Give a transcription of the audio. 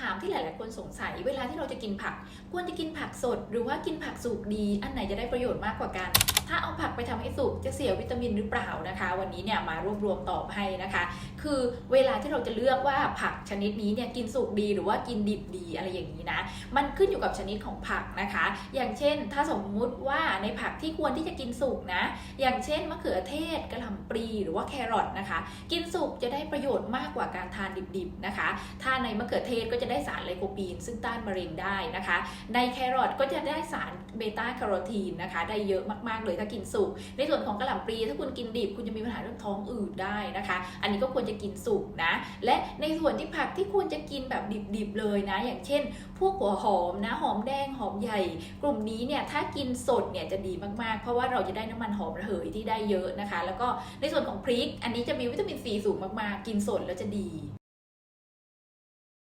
ถามที่หลาย ๆ คนสงสัย เวลาที่เราจะกินผัก ควรจะกินผักสด หรือว่ากินผักสุกดี อันไหนจะได้ประโยชน์มากกว่ากัน ถ้าเอาผัก ไปทำให้สุกจะเสียวิตามินหรือเปล่านะคะ วันนี้เนี่ยมารวบรวมตอบให้นะคะ คือเวลาที่เราจะเลือกว่าผักชนิดนี้เนี่ยกินสุกดีหรือว่ากินดิบดีอะไรอย่างนี้นะ มันขึ้นอยู่กับชนิดของผักนะคะ อย่างเช่น ถ้าสมมุติว่าในผักที่ควรที่จะกินสุกนะ อย่างเช่นมะเขือเทศกระหล่ำปลีหรือว่าแครอทนะคะ กินสุกจะได้ประโยชน์มากกว่าการทานดิบๆนะคะ ถ้าในมะเขือเทศก็จะได้สารไลโคปีน ซึ่งต้านมะเร็งได้นะคะ ในแครอทก็จะได้สารเบต้าแคโรทีนนะคะ ได้เยอะมากๆเลยถ้ากินสุกในส่วนของกระหล่ำปลีถ้าคุณกินดิบคุณจะมีปัญหาเรื่องท้องอืดได้นะคะ อันนี้ก็ควรจะกินสุกนะ และในส่วนที่ผักที่ควรจะกินแบบดิบๆเลยนะ อย่างเช่น พวกหัวหอมนะหอมแดงหอมใหญ่ กลุ่มนี้เนี่ยถ้ากินสดเนี่ยจะดีมากๆ เพราะว่าเราจะได้น้ำมันหอมระเหยที่ได้เยอะนะคะ แล้วก็ในส่วนของพริก อันนี้จะมีวิตามินซีสูงมากๆ กินสดแล้วจะดี